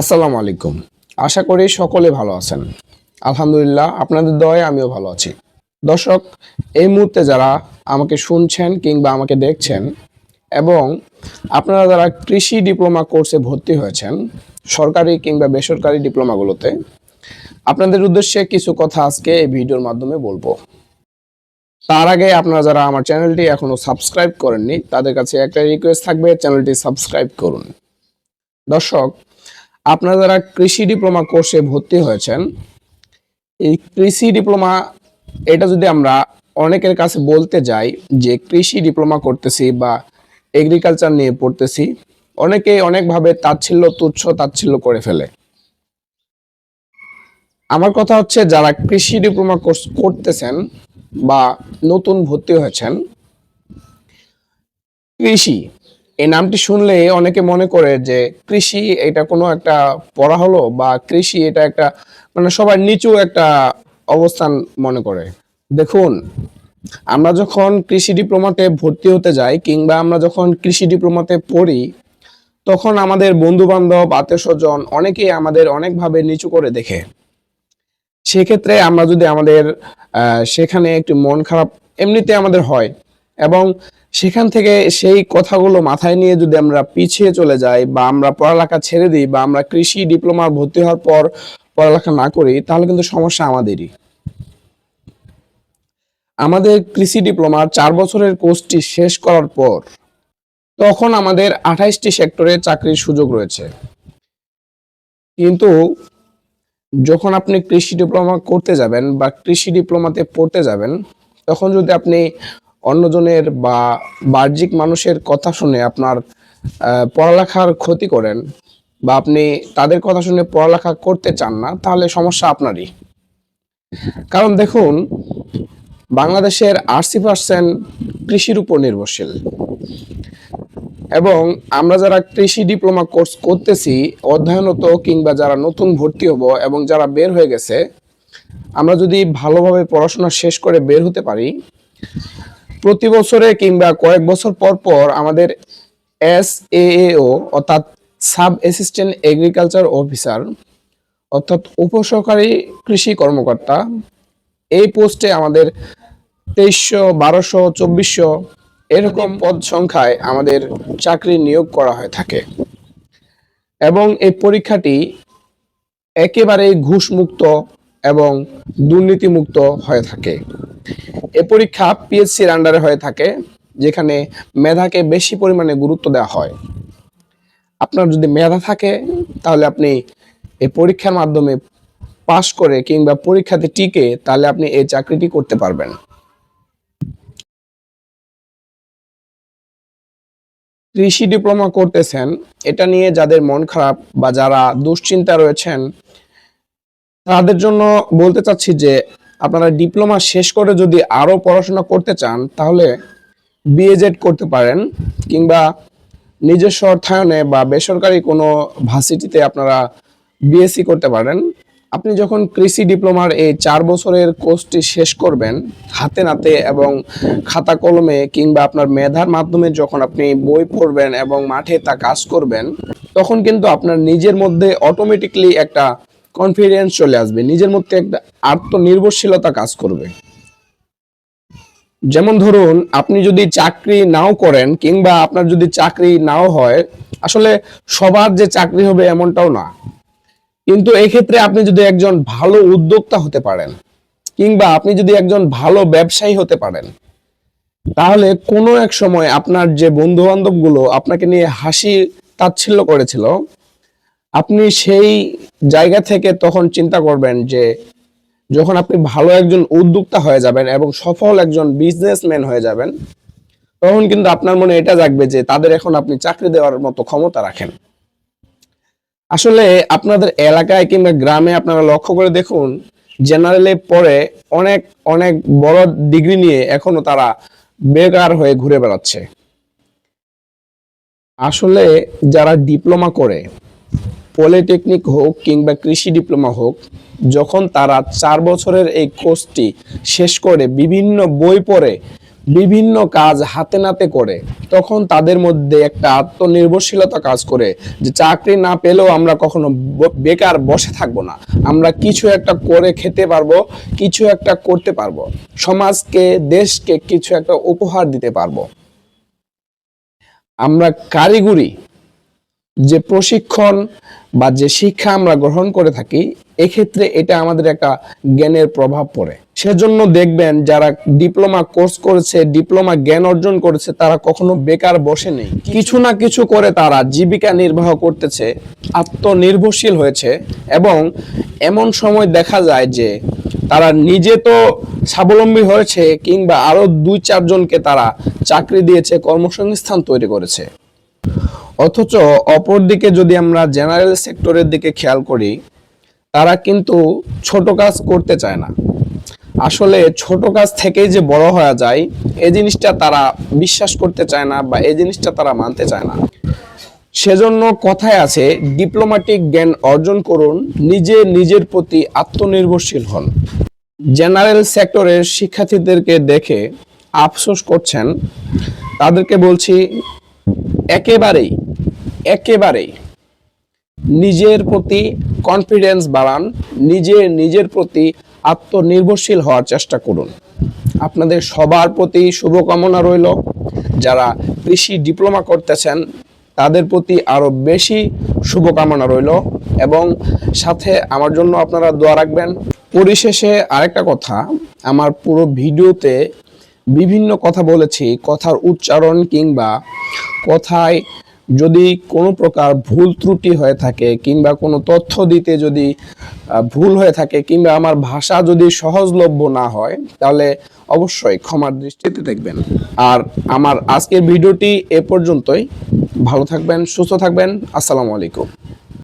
আসসালামু আলাইকুম। আশা করি সকলে ভালো আছেন। আলহামদুলিল্লাহ, আপনাদের দয়ে আমিও ভালো আছি। দর্শক, এই মুহূর্তে যারা আমাকে শুনছেন কিংবা আমাকে দেখছেন এবং আপনারা যারা কৃষি ডিপ্লোমা কোর্সে ভর্তি হয়েছেন, সরকারি কিংবা বেসরকারি ডিপ্লোমাগুলোতে, আপনাদের উদ্দেশ্যে কিছু কথা আজকে এই ভিডিওর মাধ্যমে বলব। তার আগে আপনারা যারা আমার চ্যানেলটি এখনও সাবস্ক্রাইব করেননি, তাদের কাছে একটা রিকোয়েস্ট থাকবে, চ্যানেলটি সাবস্ক্রাইব করুন। দর্শক আপনারা যারা কৃষি ডিপ্লোমা কোর্সে ভর্তি হয়েছেন, এই কৃষি ডিপ্লোমা, এটা যদি আমরা অনেকের কাছে বলতে যাই যে কৃষি ডিপ্লোমা করতেছি বা এগ্রিকালচার নিয়ে পড়তেছি অনেকেই অনেকভাবে তাচ্ছিল্য, তুচ্ছ তাচ্ছিল্য করে ফেলে। আমার কথা হচ্ছে যারা কৃষি ডিপ্লোমা কোর্স করতেছেন বা নতুন ভর্তি হয়েছেন, কৃষি এই নামটি শুনলে অনেকে মনে করে যে কৃষি এটা কোনো একটা পড়া হলো বা কৃষি এটা একটা মানে সবার নিচু একটা অবস্থান মনে করে। দেখুন, আমরা যখন কৃষি ডিপ্লোমাতে ভর্তি হতে যাই কিংবা আমরা যখন কৃষি ডিপ্লোমাতে পড়ি, তখন আমাদের বন্ধু বান্ধব আত্মীয় স্বজন অনেকেই আমাদের অনেকভাবে নিচু করে দেখে। সেক্ষেত্রে আমরা যদি আমাদের সেখানে একটু মন খারাপ এমনিতে আমাদের হয় এবং সেখান থেকে সেই কথাগুলো মাথায় নিয়ে যদি আমরা পিছিয়ে চলে যাই বা আমরা পড়ালেখা ছেড়ে দিই বা আমরা কৃষি ডিপ্লোমা ভর্তি হওয়ার পর পড়ালেখা না করি, তাহলে কিন্তু সমস্যা আমাদেরই। আমাদের কৃষি ডিপ্লোমার চার বছরের কোর্সটি শেষ করার পর তখন আমাদের আঠাইশটি সেক্টরে চাকরির সুযোগ রয়েছে। কিন্তু যখন আপনি কৃষি ডিপ্লোমা করতে যাবেন বা কৃষি ডিপ্লোমাতে পড়তে যাবেন, তখন যদি আপনি অন্যজনের বা বাহ্যিক মানুষের কথা শুনে আপনার পড়ালেখার ক্ষতি করেন বা আপনি তাদের কথা শুনে পড়ালেখা করতে চান না, তাহলে সমস্যা আপনারই। কারণ দেখুন, বাংলাদেশের আশি পার্সেন্ট কৃষির উপর নির্ভরশীল। এবং আমরা যারা কৃষি ডিপ্লোমা কোর্স করতেছি অধ্যয়নত কিংবা যারা নতুন ভর্তি হব এবং যারা বের হয়ে গেছে, আমরা যদি ভালোভাবে পড়াশোনা শেষ করে বের হতে পারি প্রতি বছরে কিংবা কয়েক বছর পর পর আমাদের এস এও অর্থাৎ সাব অ্যাসিস্ট্যান্ট এগ্রিকালচার অফিসার অর্থাৎ উপসহকারী কৃষি কর্মকর্তা, এই পোস্টে আমাদের তেইশশো, বারোশো, চব্বিশশো এরকম পদ সংখ্যায় আমাদের চাকরি নিয়োগ করা হয়ে থাকে। এবং এই পরীক্ষাটি একেবারে ঘুষমুক্ত এবং দুর্নীতিমুক্ত হয়ে থাকে। এ পরীক্ষা পিএসসির আন্ডারে হয়ে থাকে, যেখানে মেধাকে বেশি পরিমাণে গুরুত্ব দেওয়া হয়। আপনার যদি মেধা থাকে, তাহলে আপনি এই পরীক্ষার মাধ্যমে পাশ করে কিংবা পরীক্ষাতে টিকে, তাহলে আপনি এই চাকরিটি করতে পারবেন। কৃষি ডিপ্লোমা করতেছেন, এটা নিয়ে যাদের মন খারাপ বা যারা দুশ্চিন্তা রয়েছেন, তাদের জন্য বলতে চাচ্ছি যে আপনারা ডিপ্লোমা শেষ করে যদি আরও পড়াশোনা করতে চান, তাহলে বিএজেড করতে পারেন, কিংবা নিজস্ব অর্থায়নে বা বেসরকারি কোনো ভার্সিটিতে আপনারা বিএসসি করতে পারেন। আপনি যখন কৃষি ডিপ্লোমার এই চার বছরের কোর্সটি শেষ করবেন, হাতে নাতে এবং খাতা কলমে, কিংবা আপনার মেধার মাধ্যমে যখন আপনি বই পড়বেন এবং মাঠে তা কাজ করবেন, তখন কিন্তু আপনার নিজের মধ্যে অটোমেটিকলি একটা কনফিডেন্স চলে আসবে। নিজের মধ্যে একটা আত্মনির্ভরশীলতা কাজ করবে। যেমন ধরুন, আপনি যদি চাকরি নাও করেন কিংবা আপনার যদি চাকরি নাও হয়, আসলে সবার যে চাকরি হবে এমনটাও না। কিন্তু এক্ষেত্রে আপনি যদি একজন ভালো উদ্যোক্তা হতে পারেন কিংবা আপনি যদি একজন ভালো ব্যবসায়ী হতে পারেন, তাহলে কোনো এক সময় আপনার যে বন্ধু বান্ধবগুলো আপনাকে নিয়ে হাসি তাচ্ছিল্য করেছিল আপনি সেই জায়গা থেকে তখন চিন্তা করবেন যে যখন আপনি ভালো একজন উদ্যোক্তা হয়ে যাবেন এবং সফল একজন বিজনেসম্যান হয়ে যাবেন, তখন কিন্তু আপনার মনে এটা জাগবে যে তাদের এখন আপনি চাকরি দেওয়ার মতো ক্ষমতা রাখেন। আসলে আপনাদের এলাকায় কিংবা গ্রামে আপনারা লক্ষ্য করে দেখুন জেনারেলে পরে অনেক অনেক বড় ডিগ্রি নিয়ে এখনও তারা বেকার হয়ে ঘুরে বেড়াচ্ছে। আসলে যারা ডিপ্লোমা করে পলিটেকনিক হোক কিংবা কৃষি ডিপ্লোমা হোক, যখন তারা চার বছরের এই কোর্সটি শেষ করে বিভিন্ন বই পড়ে, বিভিন্ন কাজ হাতে নাতে করে, তখন তাদের মধ্যে একটা আত্মনির্ভরশীলতা কাজ করে যে চাকরি না পেলেও আমরা কখনো বেকার বসে থাকব না। আমরা কিছু একটা করে খেতে পারব, কিছু একটা করতে পারব। সমাজকে, দেশকে কিছু একটা উপহার দিতে পারব। আমরা কারিগরি যে প্রশিক্ষণ বা যে শিক্ষা আমরা গ্রহণ করে থাকি, এক্ষেত্রে এটা আমাদের একটা জ্ঞানের প্রভাব পড়ে। সেজন্য দেখবেন যারা ডিপ্লোমা কোর্স করেছে, ডিপ্লোমা জ্ঞান অর্জন করেছে, তারা কখনো বেকার বসে নেই। কিছু না কিছু করে তারা জীবিকা নির্বাহ করতেছে, আত্মনির্ভরশীল হয়েছে এবং এমন সময় দেখা যায় যে তারা নিজে তো স্বাবলম্বী হয়েছে কিংবা আরও দুই চারজনকে তারা চাকরি দিয়েছে, কর্মসংস্থান তৈরি করেছে। অথচ অপরদিকে যদি আমরা জেনারেল সেক্টরের দিকে খেয়াল করি, তারা কিন্তু ছোট কাজ করতে চায় না। আসলে ছোট কাজ থেকেই যে বড় হওয়া যায় এই জিনিসটা তারা বিশ্বাস করতে চায় না বা এই জিনিসটা তারা মানতে চায় না। সেজন্য কথায় আছে ডিপ্লোম্যাটিক জ্ঞান অর্জন করুন, নিজে নিজের প্রতি আত্মনির্ভরশীল হন। জেনারেল সেক্টরের শিক্ষার্থীদেরকে দেখে আফসোস করছেন। তাদেরকে বলছি, একেবারেই একেবারেই নিজের প্রতি কনফিডেন্স বাড়ান, নিজে নিজের প্রতি আত্মনির্ভরশীল হওয়ার চেষ্টা করুন। আপনাদের সবার প্রতি শুভকামনা রইল। যারা কৃষি ডিপ্লোমা করতেছেন, তাদের প্রতি আরও বেশি শুভকামনা রইল এবং সাথে আমার জন্য আপনারা দোয়া রাখবেন। পরিশেষে আরেকটা কথা, আমার পুরো ভিডিওতে বিভিন্ন কথা বলেছি, কথার উচ্চারণ কিংবা কথায় যদি কোনো প্রকার ভুল ত্রুটি হয়ে থাকে কিংবা কোনো তথ্য দিতে যদি ভুল হয়ে থাকে কিংবা আমার ভাষা যদি সহজলভ্য না হয়, তাহলে অবশ্যই ক্ষমার দৃষ্টিতে দেখবেন। আর আমার আজকের ভিডিওটি এ পর্যন্তই। ভালো থাকবেন, সুস্থ থাকবেন। আসসালামু আলাইকুম।